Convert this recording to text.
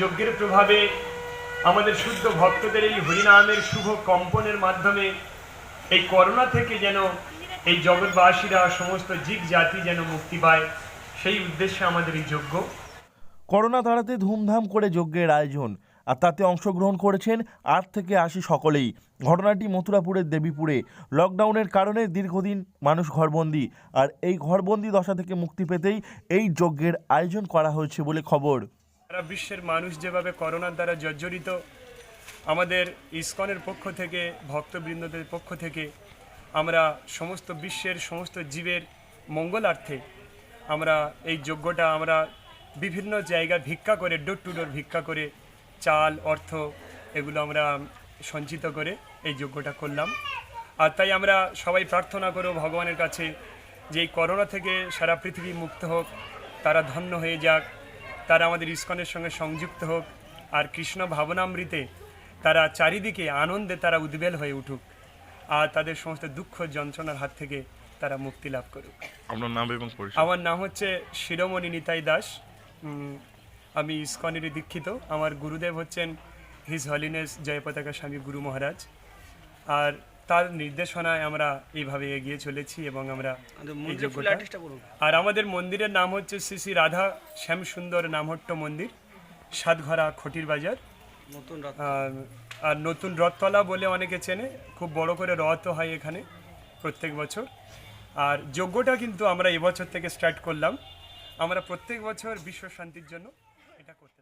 যজ্ঞের প্রভাবে আমাদের শুদ্ধ ভক্তদের এই হরিনামের শুভ কম্পনের মাধ্যমে এই করোনা থেকে যেন এই জগৎবাসীরা সমস্ত জীব জাতি যেন মুক্তি পায়, সেই উদ্দেশ্যে আমাদের এই যজ্ঞ। করোনা তাড়াতে ধুমধাম করে যজ্ঞের আয়োজন, আর তাতে অংশগ্রহণ করেছেন আট থেকে আশি সকলেই। ঘটনাটি মথুরাপুরের দেবীপুরে। লকডাউনের কারণে দীর্ঘদিন মানুষ ঘরবন্দি, আর এই ঘরবন্দি দশা থেকে মুক্তি পেতেই এই যজ্ঞের আয়োজন করা হয়েছে বলে খবর। সারা বিশ্বের মানুষ যেভাবে করোনার দ্বারা জর্জরিত আমাদের ইসকনের পক্ষ থেকে, ভক্তবৃন্দদের পক্ষ থেকে, আমরা সমস্ত বিশ্বের সমস্ত জীবের মঙ্গলার্থে আমরা এই যজ্ঞটা আমরা বিভিন্ন জায়গায় ভিক্ষা করে ডোর টু ডোর ভিক্ষা করে, চাল, অর্থ এগুলো আমরা সঞ্চিত করে এই যজ্ঞটা করলাম। আর তাই আমরা সবাই প্রার্থনা করব ভগবানের কাছে যে এই করোনা থেকে সারা পৃথিবী মুক্ত হোক, তারা ধন্য হয়ে যাক। তারা আমাদের ইস্কনের সঙ্গে সংযুক্ত হোক আর কৃষ্ণ ভাবনামৃতে তারা চারিদিকে আনন্দে তারা উদ্বেল হয়ে উঠুক আর তাদের সমস্ত দুঃখ যন্ত্রণার হাত থেকে তারা মুক্তি লাভ করুক। আপনার নাম এবং আমার নাম হচ্ছে শিরোমণি নিতাই দাস। আমি ইস্কনেরই দীক্ষিত। আমার গুরুদেব হচ্ছেন হিজ হলিনেস জয়পতাকা স্বামী গুরু মহারাজ। আর তার নির্দেশনায় আমরা এইভাবে এগিয়ে চলেছি এবং আমরা আর আমাদের মন্দিরের নাম হচ্ছে শ্রী শ্রী রাধা শ্যাম সুন্দর নামহট্ট মন্দির সাতঘরা খটির বাজার। আর আর নতুন রথতলা বলে অনেকে চেনে খুব বড় করে রথ হয় এখানে প্রত্যেক বছর। আর যজ্ঞটা কিন্তু আমরা এবছর থেকে স্টার্ট করলাম। আমরা প্রত্যেক বছর বিশ্ব শান্তির জন্য এটা করছি।